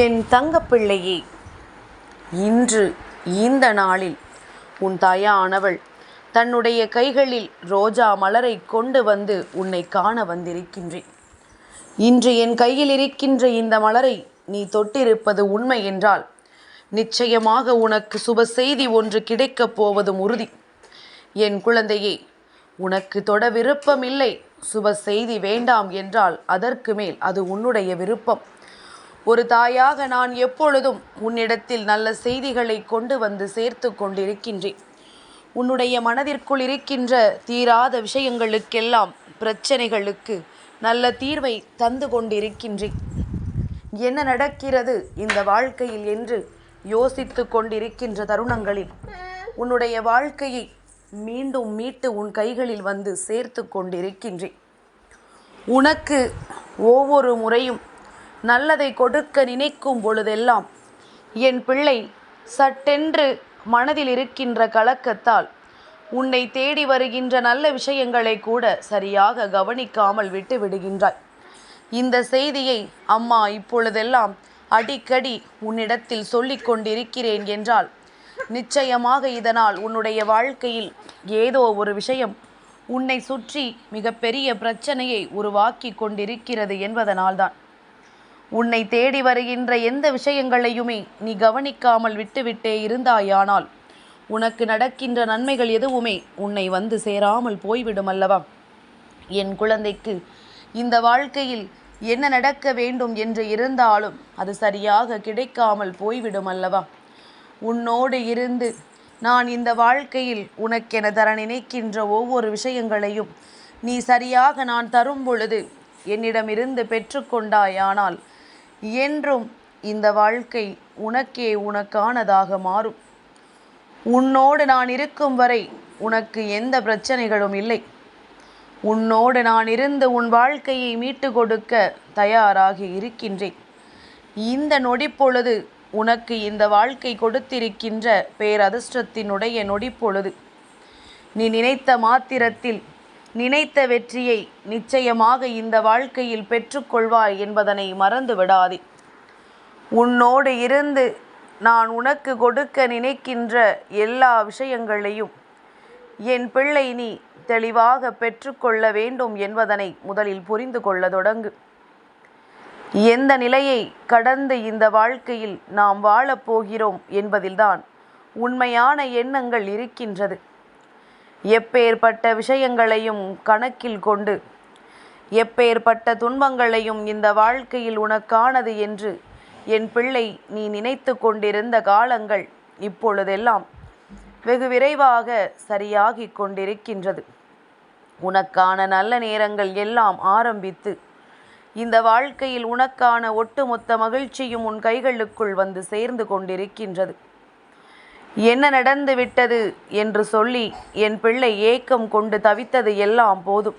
என் தங்கப்பிள்ளையே இன்று இந்த நாளில் உன் தாயானவள் தன்னுடைய கைகளில் ரோஜா மலரை கொண்டு வந்து உன்னை காண வந்திருக்கின்றேன். இன்று என் கையில் இருக்கின்ற இந்த மலரை நீ தொட்டிருப்பது உண்மை என்றால் நிச்சயமாக உனக்கு சுப செய்தி ஒன்று கிடைக்கப் போவதும் உறுதி. என் குழந்தையே உனக்கு தொட விருப்பமில்லை சுப செய்தி வேண்டாம் என்றால் அதற்கு மேல் அது உன்னுடைய விருப்பம். ஒரு தாயாக நான் எப்பொழுதும் உன்னிடத்தில் நல்ல செய்திகளை கொண்டு வந்து சேர்த்து கொண்டிருக்கின்றேன். உன்னுடைய மனதிற்குள் இருக்கின்ற தீராத விஷயங்களுக்கெல்லாம் பிரச்சனைகளுக்கு நல்ல தீர்வை தந்து கொண்டிருக்கின்றேன். என்ன நடக்கிறது இந்த வாழ்க்கையில் என்று யோசித்து கொண்டிருக்கின்ற தருணங்களில் உன்னுடைய வாழ்க்கையை மீண்டும் மீட்டு உன் கைகளில் வந்து சேர்த்து கொண்டிருக்கின்றேன். உனக்கு ஒவ்வொரு முறையும் நல்லதை கொடுக்க நினைக்கும் பொழுதெல்லாம் என் பிள்ளை சட்டென்று மனதில் இருக்கின்ற கலக்கத்தால் உன்னை தேடி வருகின்ற நல்ல விஷயங்களை கூட சரியாக கவனிக்காமல் விட்டு விடுகின்றாய். இந்த செய்தியை அம்மா இப்பொழுதெல்லாம் அடிக்கடி உன்னிடத்தில் சொல்லிக் கொண்டிருக்கிறேன் என்றால் நிச்சயமாக இதனால் உன்னுடைய வாழ்க்கையில் ஏதோ ஒரு விஷயம் உன்னை சுற்றி மிகப்பெரிய பிரச்சனையை உருவாக்கி கொண்டிருக்கிறது என்பதனால்தான். உன்னை தேடி வருகின்ற எந்த விஷயங்களையுமே நீ கவனிக்காமல் விட்டுவிட்டே இருந்தாயானால் உனக்கு நடக்கின்ற நன்மைகள் எதுவுமே உன்னை வந்து சேராமல் போய்விடும் அல்லவா? என் குழந்தைக்கு இந்த வாழ்க்கையில் என்ன நடக்க வேண்டும் என்று இருந்தாலும் அது சரியாக கிடைக்காமல் போய்விடும் அல்லவா? உன்னோடு இருந்து நான் இந்த வாழ்க்கையில் உனக்கென தர நினைக்கின்ற ஒவ்வொரு விஷயங்களையும் நீ சரியாக நான் தரும் பொழுது என்னிடமிருந்து பெற்றுக்கொண்டாயானால் என்றும் இந்த வாழ்க்கை உனக்கே உனக்கானதாக மாறும். உன்னோடு நான் இருக்கும் வரை உனக்கு எந்த பிரச்சனைகளும் இல்லை. உன்னோடு நான் இருந்து உன் வாழ்க்கையை மீட்டு கொடுக்க தயாராக இருக்கின்றேன். இந்த நொடிப்பொழுது உனக்கு இந்த வாழ்க்கை கொடுத்திருக்கின்ற பேரதிர்ஷ்டத்தினுடைய நொடிப்பொழுது. நீ நினைத்த மாத்திரத்தில் நினைத்த வெற்றியை நிச்சயமாக இந்த வாழ்க்கையில் பெற்றுக்கொள்வாய் என்பதனை மறந்து விடாதே உன்னோடு இருந்து நான் உனக்கு கொடுக்க நினைக்கின்ற எல்லா விஷயங்களையும் என் பிள்ளை நீ தெளிவாக பெற்றுக்கொள்ள வேண்டும் என்பதனை முதலில் புரிந்து கொள்ள தொடங்கு. எந்த நிலையை கடந்து இந்த வாழ்க்கையில் நாம் வாழப்போகிறோம் என்பதில்தான் உண்மையான எண்ணங்கள் இருக்கின்றது. எப்பேற்பட்ட விஷயங்களையும் கணக்கில் கொண்டு எப்பேற்பட்ட துன்பங்களையும் இந்த வாழ்க்கையில் உனக்கானது என்று என் பிள்ளை நீ நினைத்து கொண்டிருந்த காலங்கள் இப்பொழுதெல்லாம் வெகு விரைவாக சரியாகி கொண்டிருக்கின்றது. உனக்கான நல்ல நேரங்கள் எல்லாம் ஆரம்பித்து இந்த வாழ்க்கையில் உனக்கான ஒட்டுமொத்த மகிழ்ச்சியும் உன் கைகளுக்குள் வந்து சேர்ந்து கொண்டிருக்கின்றது. என்ன நடந்து விட்டது என்று சொல்லி என் பிள்ளை ஏக்கம் கொண்டு தவித்தது எல்லாம் போதும்.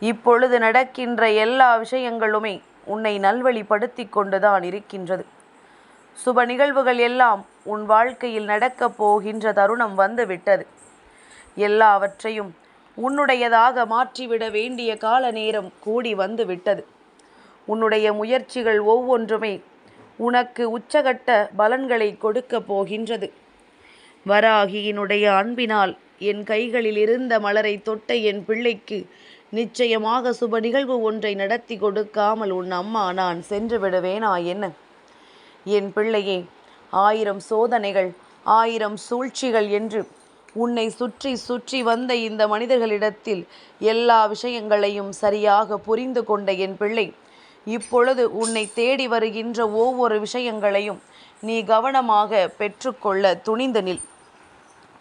இப்பொழுது நடக்கின்ற எல்லா விஷயங்களுமே உன்னை நல்வழிப்படுத்தி கொண்டுதான் இருக்கின்றது. சுப நிகழ்வுகள் எல்லாம் உன் வாழ்க்கையில் நடக்கப் போகின்ற தருணம் வந்து விட்டது. எல்லாவற்றையும் உன்னுடையதாக மாற்றிவிட வேண்டிய கால நேரம் கூடி வந்து விட்டது. உன்னுடைய முயற்சிகள் ஒவ்வொன்றுமே உனக்கு உச்சகட்ட பலன்களை கொடுக்கப் போகின்றது. வராகியினுடைய அன்பினால் என் கைகளில் இருந்த மலரை தொட்ட என் பிள்ளைக்கு நிச்சயமாக சுப நிகழ்வு ஒன்றை நடத்தி கொடுக்காமல் உன் அம்மா நான் சென்று விடுவேனா என்ன? என் பிள்ளையே ஆயிரம் சோதனைகள் ஆயிரம் சூழ்ச்சிகள் என்று உன்னை சுற்றி சுற்றி வந்த இந்த மனிதர்களிடத்தில் எல்லா விஷயங்களையும் சரியாக புரிந்து கொண்ட என் பிள்ளை இப்பொழுது உன்னை தேடி வருகின்ற ஒவ்வொரு விஷயங்களையும் நீ கவனமாக பெற்றுக்கொள்ள துணிந்து நில்.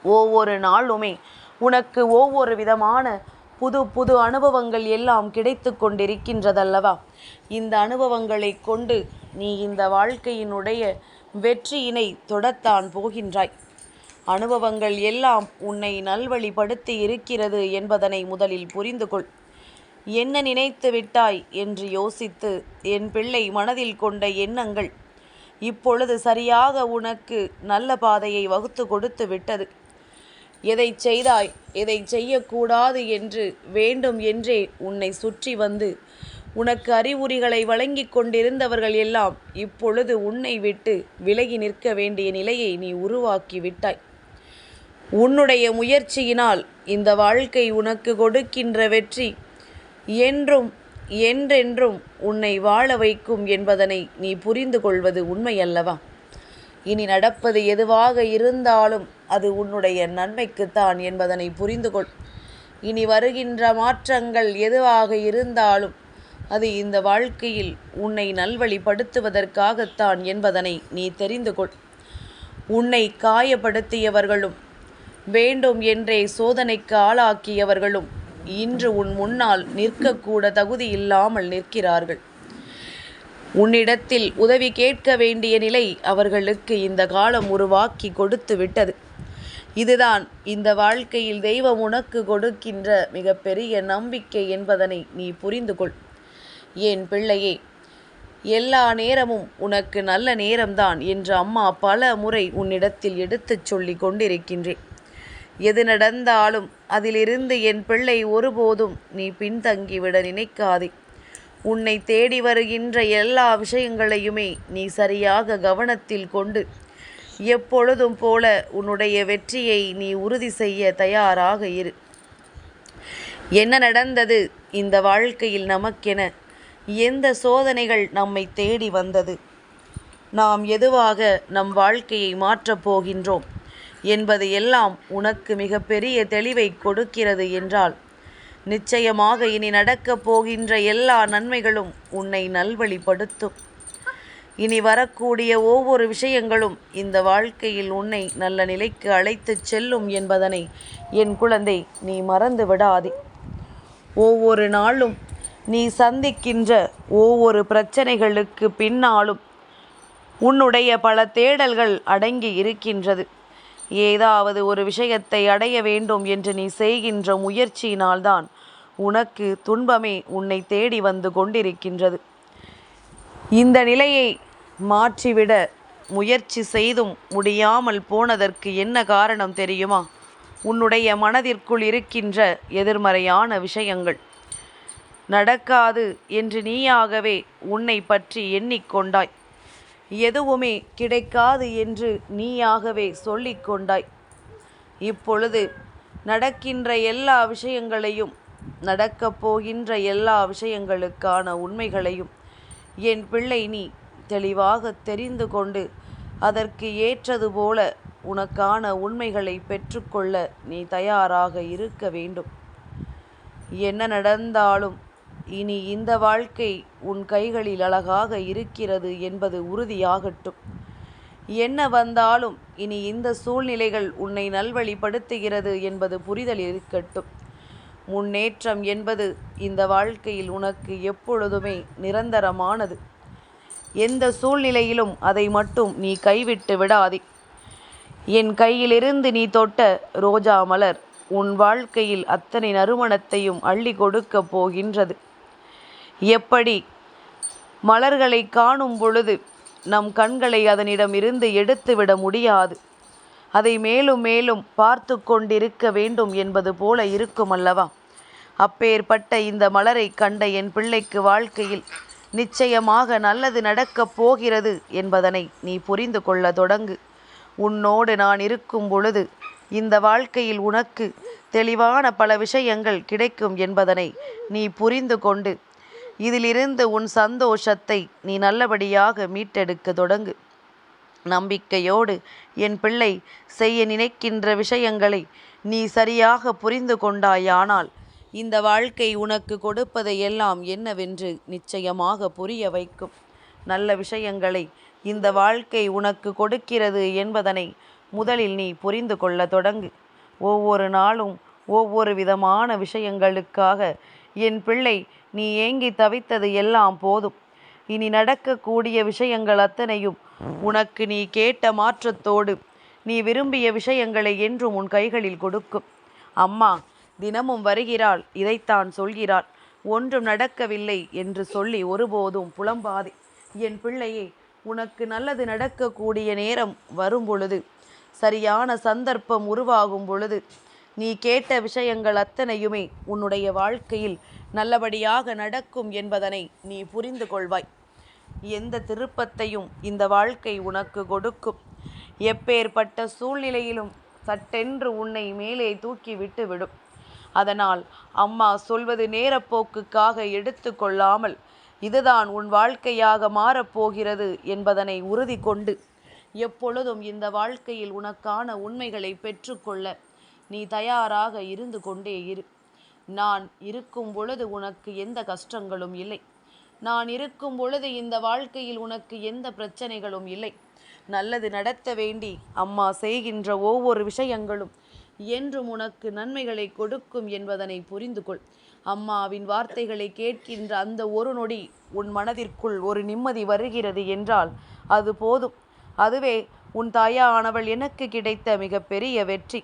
ஒவ்வொரு நாளுமே உனக்கு ஒவ்வொரு விதமான புது புது அனுபவங்கள் எல்லாம் கிடைத்து கொண்டிருக்கின்றதல்லவா? இந்த அனுபவங்களை கொண்டு நீ இந்த வாழ்க்கையினுடைய வெற்றியினை தொடத்தான் போகின்றாய். அனுபவங்கள் எல்லாம் உன்னை நல்வழிப்படுத்தி இருக்கிறது என்பதனை முதலில் புரிந்து கொள். என்ன நினைத்து விட்டாய் என்று யோசித்து என் பிள்ளை மனதில் கொண்ட எண்ணங்கள் இப்பொழுது சரியாக உனக்கு நல்ல பாதையை வகுத்து கொடுத்து விட்டது. எதை செய்தாய்? எதை செய்யக்கூடாது என்று வேண்டும் என்றே உன்னை சுற்றி வந்து. உனக்கு அறிவுரிகளை வழங்கிக் கொண்டிருந்தவர்கள் எல்லாம் இப்பொழுது உன்னை விட்டு விலகி நிற்க வேண்டிய நிலையை நீ உருவாக்கி விட்டாய். உன்னுடைய முயற்சியினால் இந்த வாழ்க்கை உனக்கு கொடுக்கின்ற வெற்றி என்றும் என்றென்றும் உன்னை வாழ வைக்கும் என்பதனை நீ புரிந்து கொள்வது உண்மையல்லவா? இனி நடப்பது எதுவாக இருந்தாலும் அது உன்னுடைய நன்மைக்குத்தான் என்பதனை புரிந்து கொள் இனி வருகின்ற மாற்றங்கள் எதுவாக இருந்தாலும் அது இந்த வாழ்க்கையில் உன்னை நல்வழிப்படுத்துவதற்காகத்தான் என்பதனை நீ தெரிந்து கொள் உன்னை காயப்படுத்தியவர்களும் வேண்டும் என்றே சோதனைக்கு ஆளாக்கியவர்களும் இன்று உன் முன்னால் நிற்கக்கூட தகுதி இல்லாமல் நிற்கிறார்கள். உன்னிடத்தில் உதவி கேட்க வேண்டிய நிலை அவர்களுக்கு இந்த காலம் உருவாக்கி கொடுத்து விட்டது. இதுதான் இந்த வாழ்க்கையில் தெய்வம் உனக்கு கொடுக்கின்ற மிகப்பெரிய நம்பிக்கை என்பதனை நீ புரிந்து கொள். என் பிள்ளையே எல்லா நேரமும் உனக்கு நல்ல நேரம்தான் என்று அம்மா பல முறை உன்னிடத்தில் எடுத்துச் சொல்லி கொண்டிருக்கின்றேன் எது நடந்தாலும் அதிலிருந்து என் பிள்ளை ஒருபோதும் நீ பின்தங்கிவிட நினைக்காதே. உன்னை தேடி வருகின்ற எல்லா விஷயங்களையுமே நீ சரியாக கவனத்தில் கொண்டு எப்பொழுதும் போல உன்னுடைய வெற்றியை நீ உறுதி செய்ய தயாராக இரு. என்ன நடந்தது இந்த வாழ்க்கையில் நமக்கென? எந்த சோதனைகள் நம்மை தேடி வந்தது? நாம் எதுவாக நம் வாழ்க்கையை மாற்றப் போகின்றோம் என்பது எல்லாம் உனக்கு மிகப்பெரிய தெளிவை கொடுக்கிறது என்றால் நிச்சயமாக இனி நடக்கப் போகின்ற எல்லா நன்மைகளும் உன்னை நல்வழிப்படுத்தும். இனி வரக்கூடிய ஒவ்வொரு விஷயங்களும் இந்த வாழ்க்கையில் உன்னை நல்ல நிலைக்கு அழைத்துச் செல்லும் என்பதனை என் குழந்தை நீ மறந்து விடாதே. ஒவ்வொரு நாளும் நீ சந்திக்கின்ற ஒவ்வொரு பிரச்சனைகளுக்கு பின்னாலும் உன்னுடைய பல தேடல்கள் அடங்கி இருக்கின்றது. ஏதாவது ஒரு விஷயத்தை அடைய வேண்டும் என்று நீ செய்கின்ற முயற்சியினால்தான் உனக்கு துன்பமே உன்னை தேடி வந்து கொண்டிருக்கின்றது. இந்த நிலையை மாற்றிவிட முயற்சி செய்தும் முடியாமல் போனதற்கு என்ன காரணம் தெரியுமா? உன்னுடைய மனதிற்குள் இருக்கின்ற எதிர்மறையான விஷயங்கள். நடக்காது என்று நீயாகவே உன்னை பற்றி எண்ணிக்கொண்டாய். எதுவுமே கிடைக்காது என்று நீயாகவே சொல்லிக்கொண்டாய் இப்பொழுது நடக்கின்ற எல்லா விஷயங்களையும் நடக்கப் போகின்ற எல்லா விஷயங்களுக்கான உண்மைகளையும் என் பிள்ளை நீ தெளிவாக தெரிந்து கொண்டு அதற்கு ஏற்றது போல உனக்கான உண்மைகளை பெற்றுக்கொள்ள நீ தயாராக இருக்க வேண்டும். என்ன நடந்தாலும் இனி இந்த வாழ்க்கை உன் கைகளில் அழகாக இருக்கிறது என்பது உறுதியாகட்டும். என்ன வந்தாலும் இனி இந்த சூழ்நிலைகள் உன்னை நல்வழிப்படுத்துகிறது என்பது புரிதல் இருக்கட்டும். முன்னேற்றம் என்பது இந்த வாழ்க்கையில் உனக்கு எப்பொழுதுமே நிரந்தரமானது. எந்த சூழ்நிலையிலும் அதை மட்டும் நீ கைவிட்டு விடாதே. என் கையிலிருந்து நீ தொட்ட ரோஜா மலர் உன் வாழ்க்கையில் அத்தனை நறுமணத்தையும் அள்ளி கொடுக்கப் போகின்றது. எப்படி? மலர்களை காணும் பொழுது நம் கண்களை அதனிடம் இருந்து எடுத்துவிட முடியாது. அதை மேலும் மேலும் பார்த்து கொண்டிருக்க வேண்டும் என்பது போல இருக்கும் அல்லவா அப்பேற்பட்ட இந்த மலரை கண்ட என் பிள்ளைக்கு வாழ்க்கையில் நிச்சயமாக நல்லது நடக்கப் போகிறது என்பதனை நீ புரிந்து கொள்ள தொடங்கு. உன்னோடு நான் இருக்கும் பொழுது இந்த வாழ்க்கையில் உனக்கு தெளிவான பல விஷயங்கள் கிடைக்கும் என்பதனை நீ புரிந்து கொண்டு இதிலிருந்து உன் சந்தோஷத்தை நீ நல்லபடியாக மீட்டெடுக்க தொடங்கு. நம்பிக்கையோடு என் பிள்ளை செய்ய நினைக்கின்ற விஷயங்களை நீ சரியாக புரிந்து கொண்டாயானால் இந்த வாழ்க்கை உனக்கு கொடுப்பதை எல்லாம் என்னவென்று நிச்சயமாக புரிய வைக்கும். நல்ல விஷயங்களை இந்த வாழ்க்கை உனக்கு கொடுக்கிறது என்பதனை முதலில் நீ புரிந்து கொள்ள தொடங்கு. ஒவ்வொரு நாளும் ஒவ்வொரு விதமான விஷயங்களுக்காக என் பிள்ளை நீ ஏங்கி தவித்தது எல்லாம் போதும். இனி நடக்கக்கூடிய விஷயங்கள் அத்தனையும் உனக்கு நீ கேட்ட மாற்றத்தோடு நீ விரும்பிய விஷயங்களை என்றும் உன் கைகளில் கொடுக்கும். அம்மா தினமும் வருகிறாள் இதைத்தான் சொல்கிறாள். ஒன்றும் நடக்கவில்லை என்று சொல்லி ஒருபோதும் புலம்பாதே. என் பிள்ளையே உனக்கு நல்லது நடக்கக்கூடிய நேரம் வரும் பொழுது சரியான சந்தர்ப்பம் உருவாகும் பொழுது நீ கேட்ட விஷயங்கள் அத்தனையுமே உன்னுடைய வாழ்க்கையில் நல்லபடியாக நடக்கும் என்பதனை நீ புரிந்து கொள்வாய். எந்த திருப்பத்தையும் இந்த வாழ்க்கை உனக்கு கொடுக்கும். எப்பேற்பட்ட சூழ்நிலையிலும் சட்டென்று உன்னை மேலே தூக்கி விட்டு விடும். அதனால் அம்மா சொல்வது நேரப்போக்குக்காக எடுத்து கொள்ளாமல் இதுதான் உன் வாழ்க்கையாக மாறப்போகிறது என்பதனை உறுதி கொண்டு எப்பொழுதும் இந்த வாழ்க்கையில் உனக்கான உண்மைகளை பெற்றுக்கொள்ள நீ தயாராக இருந்து கொண்டே இரு. நான் இருக்கும் பொழுது உனக்கு எந்த கஷ்டங்களும் இல்லை. நான் இருக்கும் பொழுது இந்த வாழ்க்கையில் உனக்கு எந்த பிரச்சனைகளும் இல்லை. நல்லது நடத்த வேண்டி அம்மா செய்கின்ற ஒவ்வொரு விஷயங்களும் என்றும் உனக்கு நன்மைகளை கொடுக்கும் என்பதனை புரிந்து கொள் அம்மாவின் வார்த்தைகளை கேட்கின்ற அந்த ஒரு நொடி உன் மனதிற்குள் ஒரு நிம்மதி வருகிறது என்றால் அது போதும். அதுவே உன் தாயானவள் எனக்கு கிடைத்த மிகப்பெரிய வெற்றி.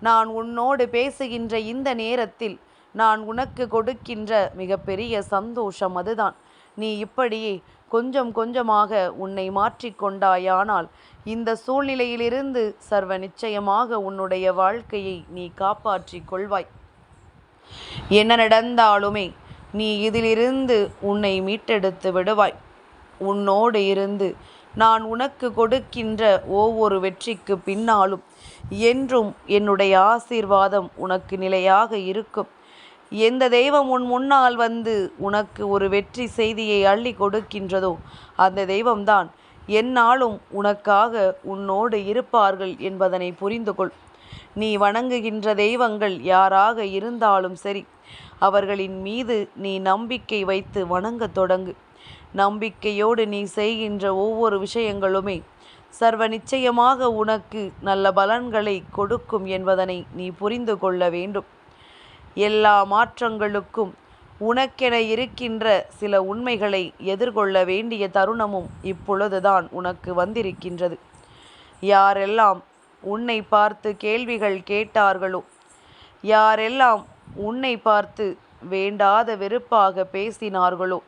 நான் உன்னோடு பேசுகின்ற இந்த நேரத்தில் நான் உனக்கு கொடுக்கின்ற மிகப்பெரிய சந்தோஷம் அதுதான். நீ இப்படியே கொஞ்சம் கொஞ்சமாக உன்னை மாற்றிக்கொண்டாயானால் இந்த சூழ்நிலையிலிருந்து சர்வ நிச்சயமாக உன்னுடைய வாழ்க்கையை நீ காப்பாற்றிக் கொள்வாய். என்ன நடந்தாலுமே நீ இதிலிருந்து உன்னை மீட்டெடுத்து விடுவாய். உன்னோடு இருந்து நான் உனக்கு கொடுக்கின்ற ஒவ்வொரு வெற்றிக்கு பின்னாலும் என்றும் என்னுடைய ஆசீர்வாதம் உனக்கு நிலையாக இருக்கும். எந்த தெய்வம் உன் முன்னால் வந்து உனக்கு ஒரு வெற்றி செய்தியை அள்ளி கொடுக்கின்றதோ அந்த தெய்வம்தான். என்னாலும் உனக்காக உன்னோடு இருப்பார்கள் என்பதனை புரிந்து கொள் நீ வணங்குகின்ற தெய்வங்கள் யாராக இருந்தாலும் சரி அவர்களின் மீது நீ நம்பிக்கை வைத்து வணங்கத் தொடங்கு. நம்பிக்கையோடு நீ செய்கின்ற ஒவ்வொரு விஷயங்களுமே சர்வ நிச்சயமாக உனக்கு நல்ல பலன்களை கொடுக்கும் என்பதனை நீ புரிந்து கொள்ள வேண்டும். எல்லா மாற்றங்களுக்கும் உனக்கென இருக்கின்ற சில உண்மைகளை எதிர்கொள்ள வேண்டிய தருணமும் இப்பொழுதுதான் உனக்கு வந்திருக்கின்றது. யாரெல்லாம் உன்னை பார்த்து கேள்விகள் கேட்டார்களோ யாரெல்லாம் உன்னை பார்த்து வேண்டாத வெறுப்பாக பேசினார்களோ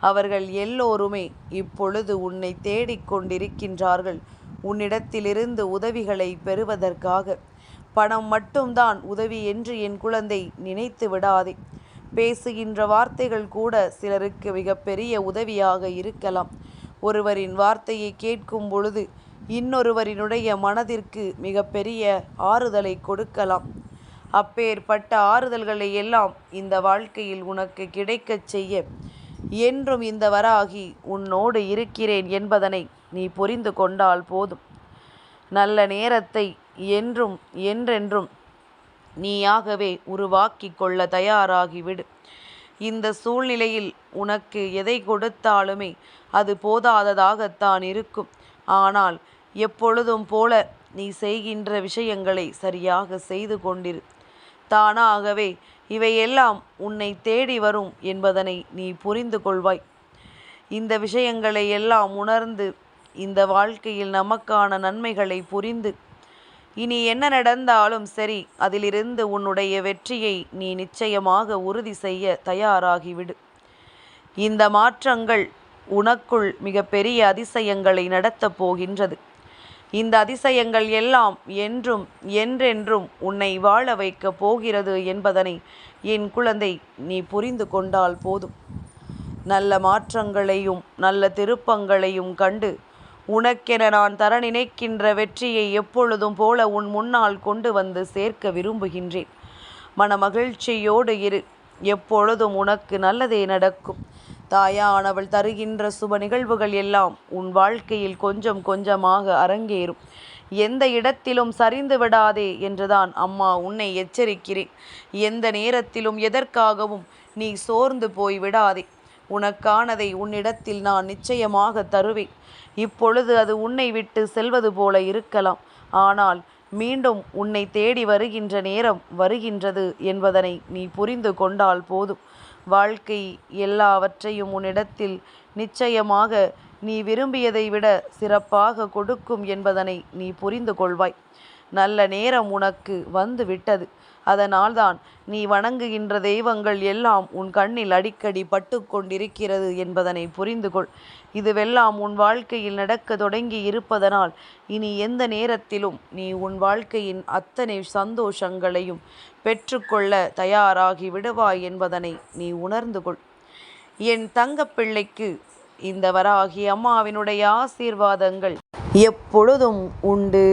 அவர்கள் எல்லோருமே இப்பொழுது உன்னை தேடிக்கொண்டிருக்கின்றார்கள். உன்னிடத்திலிருந்து உதவிகளை பெறுவதற்காக. பணம் மட்டும்தான் உதவி என்று என் குழந்தை நினைத்து விடாதே. பேசுகின்ற வார்த்தைகள் கூட சிலருக்கு மிகப்பெரிய உதவியாக இருக்கலாம். ஒருவரின் வார்த்தையை கேட்கும் பொழுது இன்னொருவரினுடைய மனதிற்கு மிகப்பெரிய ஆறுதலை கொடுக்கலாம். அப்பேற்பட்ட ஆறுதல்களை எல்லாம் இந்த வாழ்க்கையில் உனக்கு கிடைக்கச் செய்ய. என்றும் இந்த வராகி உன்னோடு இருக்கிறேன் என்பதனை நீ புரிந்து கொண்டால் போதும். நல்ல நேரத்தை என்றும் என்றென்றும் நீயாகவே உருவாக்கி கொள்ள தயாராகிவிடு. இந்த சூழ்நிலையில் உனக்கு எதை கொடுத்தாலுமே அது போதாததாகத்தான் இருக்கும். ஆனால் எப்பொழுதும் போல நீ செய்கின்ற விஷயங்களை சரியாக செய்து கொண்டிரு. தானாகவே இவையெல்லாம் உன்னை தேடி வரும் என்பதனை நீ புரிந்து கொள்வாய். இந்த விஷயங்களை எல்லாம் உணர்ந்து இந்த வாழ்க்கையில் நமக்கான நன்மைகளை புரிந்து இனி என்ன நடந்தாலும் சரி அதிலிருந்து உன்னுடைய வெற்றியை நீ நிச்சயமாக உறுதி செய்ய தயாராகிவிடு. இந்த மாற்றங்கள் உனக்குள் மிகப்பெரிய அதிசயங்களை நடத்தப் போகின்றது. இந்த அதிசயங்கள் எல்லாம் என்றும் என்றென்றும் உன்னை வாழ வைக்கப் போகிறது என்பதனை என் குழந்தை நீ புரிந்து கொண்டால் போதும். நல்ல மாற்றங்களையும் நல்ல திருப்பங்களையும் கண்டு உனக்கென நான் தர நினைக்கின்ற வெற்றியை எப்பொழுதும் போல உன் முன்னால் கொண்டு வந்து சேர்க்க விரும்புகின்றேன். மன மகிழ்ச்சியோடு இரு. எப்பொழுதும் உனக்கு நல்லதே நடக்கும். தாயானவள் தருகின்ற சுப நிகழ்வுகள் எல்லாம் உன் வாழ்க்கையில் கொஞ்சம் கொஞ்சமாக அரங்கேறும். எந்த இடத்திலும் சரிந்து விடாதே என்றுதான் அம்மா உன்னை எச்சரிக்கிறேன். எந்த நேரத்திலும் எதற்காகவும் நீ சோர்ந்து போய் விடாதே. உனக்கானதை உன்னிடத்தில் நான் நிச்சயமாக தருவேன். இப்பொழுது அது உன்னை விட்டு செல்வது போல இருக்கலாம். ஆனால் மீண்டும் உன்னை தேடி வருகின்ற நேரம் வருகின்றது என்பதனை நீ புரிந்து கொண்டால் போதும். வாழ்க்கை எல்லாவற்றையும் உன்னிடத்தில் நிச்சயமாக நீ விரும்பியதை விட சிறப்பாக கொடுக்கும் என்பதனை நீ புரிந்து கொள்வாய். நல்ல நேரம் உனக்கு வந்து விட்டது அதனால்தான் நீ வணங்குகின்ற தெய்வங்கள் எல்லாம் உன் கண்ணில் அடிக்கடி பட்டு கொண்டிருக்கிறது என்பதனை புரிந்து கொள் இதுவெல்லாம் உன் வாழ்க்கையில் நடக்க தொடங்கி இருப்பதனால் இனி எந்த நேரத்திலும் நீ உன் வாழ்க்கையின் அத்தனை சந்தோஷங்களையும் பெற்றுக்கொள்ள தயாராகி விடுவாய் என்பதனை நீ உணர்ந்து கொள் என் தங்கப்பிள்ளைக்கு இந்த வராகி அம்மாவினுடைய ஆசீர்வாதங்கள் எப்பொழுதும் உண்டு.